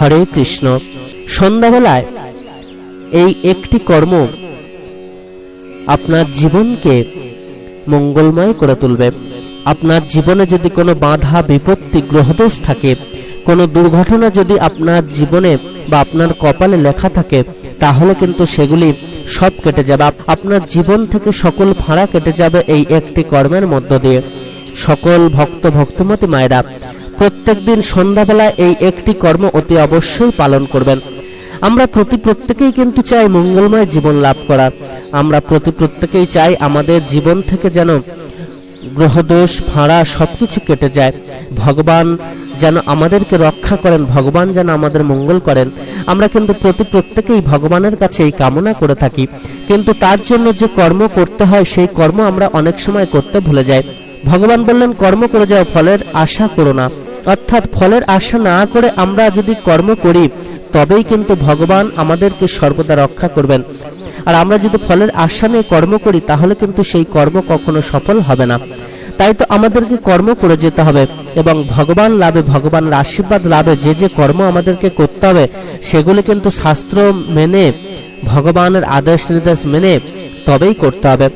হরে কৃষ্ণ। সন্ধ্যাবেলায় এই একটি কর্ম আপনার জীবনকে মঙ্গলময় করে তুলবে। আপনার জীবনে যদি কোনো বাধা, বিপত্তি, গ্রহদোষ থাকে, কোনো দুর্ঘটনা যদি আপনার জীবনে বা আপনার কপালে লেখা থাকে, তাহলে কিন্তু সেগুলি সব কেটে যাবে। আপনার জীবন থেকে সকল ফাঁড়া কেটে যাবে এই একটি কর্মের মধ্য দিয়ে। সকল ভক্ত, ভক্তমতী মায়েরা প্রত্যেকদিন সন্ধ্যাবেলায় এই একটি কর্ম অতি অবশ্যই পালন করবেন। আমরা প্রতি প্রত্যেকেই কিন্তু চাই মঙ্গলময় জীবন লাভ করা আমরা প্রতি প্রত্যেকেই চাই আমাদের জীবন থেকে যেন গ্রহদোষ ফাঁড়া সবকিছু কেটে যায়। ভগবান যেন আমাদেরকে রক্ষা করেন, ভগবান যেন আমাদের মঙ্গল করেন। আমরা কিন্তু প্রতি প্রত্যেকেই ভগবানের কাছে এই কামনা করে থাকি। কিন্তু তার জন্য যে কর্ম করতে হয়, সেই কর্ম আমরা অনেক সময় করতে ভুলে যাই। ভগবান বললেন, কর্ম করে যাও, ফলের আশা করো না। অর্থাৎ ফলের আশা না করে আমরা যদি কর্ম করি, তবেই কিন্তু ভগবান আমাদেরকে সর্বদা রক্ষা করবেন। আর আমরা যদি ফলের আশা নিয়ে কর্ম করি, তাহলে কিন্তু সেই কর্ম কখনো সফল হবে না। তাই তো আমাদেরকে কর্ম করে যেতে হবে, এবং ভগবান লাভে ভগবানের আশীর্বাদ লাভে যে যে কর্ম আমাদেরকে করতে হবে, সেগুলি কিন্তু শাস্ত্র মেনে, ভগবানের আদেশ নির্দেশ মেনে তবেই করতে হবে।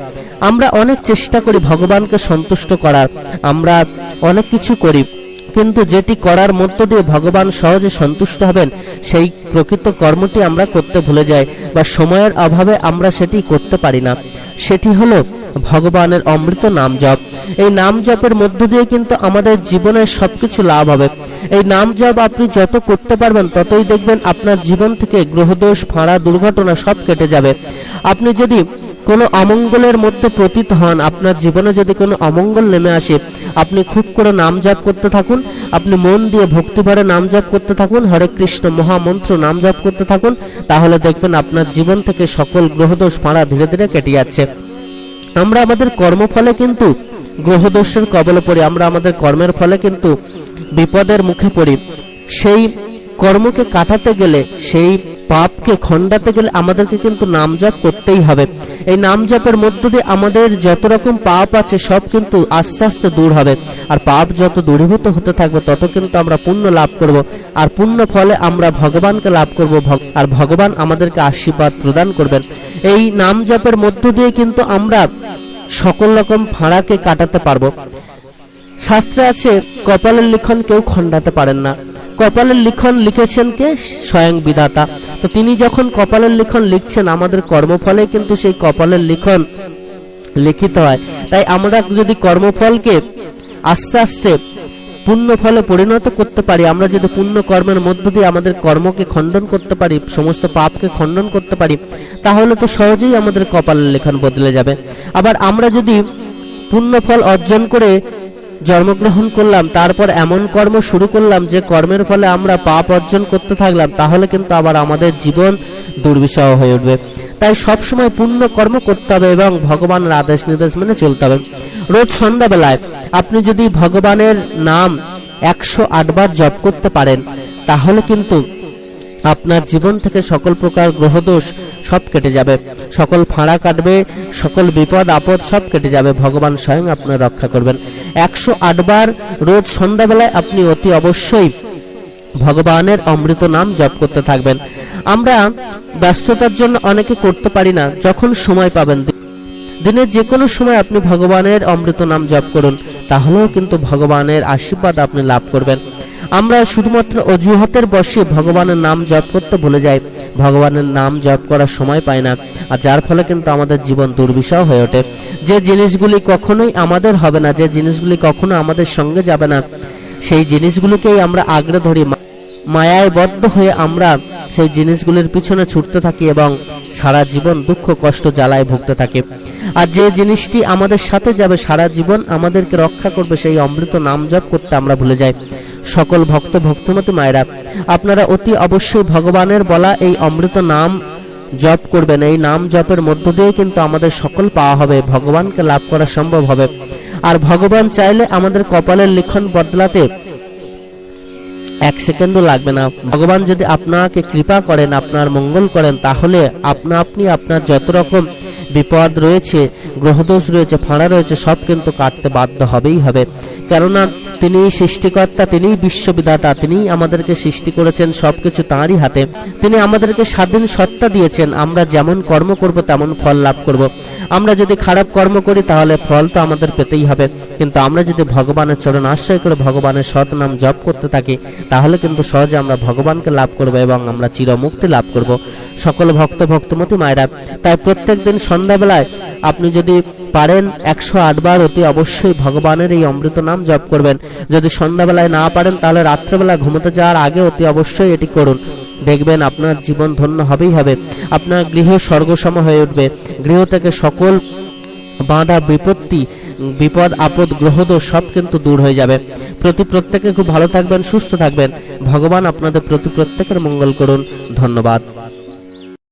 আমরা অনেক চেষ্টা করি ভগবানকে সন্তুষ্ট করার। আমরা অনেক কিছু করি। কিন্তু যেটি করার মধ্য দিয়ে ভগবান সহজে সন্তুষ্ট হবেন, সেই প্রকৃত কর্মটি আমরা করতে ভুলে যাই বা সময়ের অভাবে আমরা সেটি করতে পারি না। সেটি হলো ভগবানের অমৃত নাম জপ। এই নাম জপের মধ্য দিয়ে কিন্তু আমাদের জীবনের সবকিছু লাভ হবে। এই নাম জপ আপনি যত করতে পারবেন, ততই দেখবেন আপনার জীবন থেকে গ্রহদোষ, ফাঁড়া, দুর্ঘটনা সব কেটে যাবে। আপনি যদি কোনো অমঙ্গলের মধ্যে প্রতীত হন, আপনার জীবনে যদি কোনো অমঙ্গল নেমে আসে, আপনি খুব করে নাম জপ করতে থাকুন, আপনি মন দিয়ে ভক্তিভরে নাম জপ করতে থাকুন, হরে কৃষ্ণ মহামন্ত্র নাম জপ করতে থাকুন, তাহলে দেখবেন আপনার জীবন থেকে সকল গ্রহদোষ ফাঁড়া ধীরে ধীরে কেটে যাচ্ছে। আমরা আমাদের কর্মফলে কিন্তু গ্রহদোষের কবলে পড়ি, আমরা আমাদের কর্মের ফলে কিন্তু বিপদের মুখে পড়ি। সেই কর্মকে কাটাতে গেলে সেই পাপকে খণ্ডাতে গেলে আমাদেরকে কিন্তু নাম জপ করতেই হবে। এই নাম জপের মধ্য দিয়ে আমাদের যত রকম পাপ আছে, সব কিন্তু আস্তে আস্তে দূর হবে। আর পাপ যত দূরীভূত হতে থাকবে, তত কিন্তু আমরা পুণ্য লাভ করব। আর পুণ্য ফলে আমরা ভগবানকে লাভ করব আর ভগবান আমাদেরকে আশীর্বাদ প্রদান করবেন। এই নাম জপের মধ্য দিয়ে কিন্তু আমরা সকল রকম ফাঁড়াকে কাটাতে পারব। শাস্ত্রে আছে, কপালের লিখন কেউ খণ্ডাতে পারেন না। কপালের লিখন লিখেছেন কে? স্বয়ং বিধাতা। তো তিনি যখন কপালের লিখন লিখছেন, আমাদের কর্মফলে কিন্তু সেই কপালের লিখন লিখিত হয়। তাই আমরা যদি কর্মফলকে আস্তে আস্তে পুণ্য ফলে পরিণত করতে পারি, আমরা যদি পুণ্য কর্মের মধ্য দিয়ে আমাদের কর্মকে খণ্ডন করতে পারি, সমস্ত পাপকে খণ্ডন করতে পারি, তাহলে তো সহজেই আমাদের কপালের লেখন বদলে যাবে। আবার আমরা যদি পুণ্য ফল অর্জন করে জন্মগ্রহণ করলাম, তারপর এমন কর্ম শুরু করলাম যে কর্মের ফলে আমরা পাপ অর্জন করতে থাকলাম, তাহলে কিন্তু আবার আমাদের জীবন দুর্বিষহ হয়ে উঠবে। তাই সব সময় পুণ্য কর্ম করতে হবে এবং ভগবানের আদেশ নির্দেশ মেনে চলতে হবে। রোজ সন্ধ্যাবেলায় আপনি যদি ভগবানের নাম একশো আটবার জপ করতে পারেন, তাহলে কিন্তু আপনার জীবন থেকে সকল প্রকার গ্রহদোষ সব কেটে যাবে। সকল ফাঁড়া কাটবে, সকল বিপদ আপদ সব কেটে যাবে। ভগবান স্বয়ং আপনার রক্ষা করবেন। একশো আটবার রোজ সন্ধ্যাবেলায় আপনি অতি অবশ্যই ভগবানের অমৃত নাম জপ করতে থাকবেন। আমরা ব্যস্ততার জন্য অনেকে করতে পারি না, যখন সময় পাবেন। দিনের যে কোনো সময় আপনি ভগবানের অমৃত নাম জপ করুন, তাহলেও কিন্তু ভগবানের আশীর্বাদ আপনি লাভ করবেন। আমরা শুধুমাত্র অজুহাতের বসে ভগবানের নাম জপ করতে ভুলে যাই। ভগবানের নাম জপ করার সময় পাই না, আর যার ফলে কিন্তু আমাদের জীবন দুর্বিষহ হয়ে ওঠে। যে জিনিসগুলি কখনোই আমাদের হবে না, যে জিনিসগুলি কখনো আমাদের সঙ্গে যাবে না, সেই জিনিসগুলোকেই আমরা আগ্রে ধরি। মায়ায় বদ্ধ হয়ে আমরা সেই জিনিসগুলির পিছনে ছুটতে থাকি এবং সারা জীবন দুঃখ, কষ্ট, জ্বালায় ভুগতে থাকি। আর যে জিনিসটি আমাদের সাথে যাবে, সারা জীবন আমাদেরকে রক্ষা করবে, সেই অমৃত নাম জপ করতে আমরা ভুলে যাই। সকল ভক্ত ভক্তমতী মায়েরা, আপনারা অতি অবশ্যই ভগবানের বলা এই অমৃত নাম জপ করবেন। এই নাম জপের মধ্য দিয়ে কিন্তু আমাদের সকল পাওয়া হবে, ভগবানকে লাভ করা সম্ভব হবে। আর ভগবান চাইলে আমাদের কপালের লিখন বদলাতে এক সেকেন্ডও লাগবে না। ভগবান যদি আপনাকে কৃপা করেন, আপনার মঙ্গল করেন, তাহলে আপনা আপনি আপনার যত রকম বিপদ রয়েছে, গ্রহদোষ রয়েছে, ফাঁড়া রয়েছে, সব কিন্তু কাটতে বাধ্য হবেই হবে। কেননা তিনি সৃষ্টিকর্তা, তিনিই বিশ্ববিধাতা, তিনিই আমাদেরকে সৃষ্টি করেছেন সবকিছু তাঁরই হাতে। তিনি আমাদেরকে স্বাধীন সত্তা দিয়েছেন, আমরা যেমন কর্ম করব, তেমন ফল লাভ করব। আমরা যদি খারাপ কর্ম করি, তাহলে ফল তো আমাদের পেতেই হবে। কিন্তু আমরা যদি ভগবানের চরণ আশ্রয় করে ভগবানের সৎ নাম জপ করতে থাকি, তাহলে কিন্তু সহজে আমরা ভগবানকে লাভ করব এবং আমরা চিরমুক্তি লাভ করব। সকল ভক্ত ভক্তমতী মায়েরা, তাই প্রত্যেক দিন সন্ধ্যাবেলায় আপনি যদি পারেন একশো আটবার অতি অবশ্যই ভগবানের এই অমৃত নাম জপ করবেন। যদি সন্ধ্যাবেলায় না পারেন, তাহলে রাত্রেবেলা ঘুমোতে যাওয়ার আগে অতি অবশ্যই এটি করুন। দেখবেন আপনার জীবন ধন্য হবেই হবে। আপনার গৃহ স্বর্গসম হয়ে উঠবে। গৃহ থেকে সকল বাঁধা, বিপত্তি, বিপদ, আপদ, গ্রহদোষ সব কিন্তু দূর হয়ে যাবে। প্রতি প্রত্যেকে খুব ভালো থাকবেন, সুস্থ থাকবেন। ভগবান আপনাদের প্রতি প্রত্যেকের মঙ্গল করুন। ধন্যবাদ।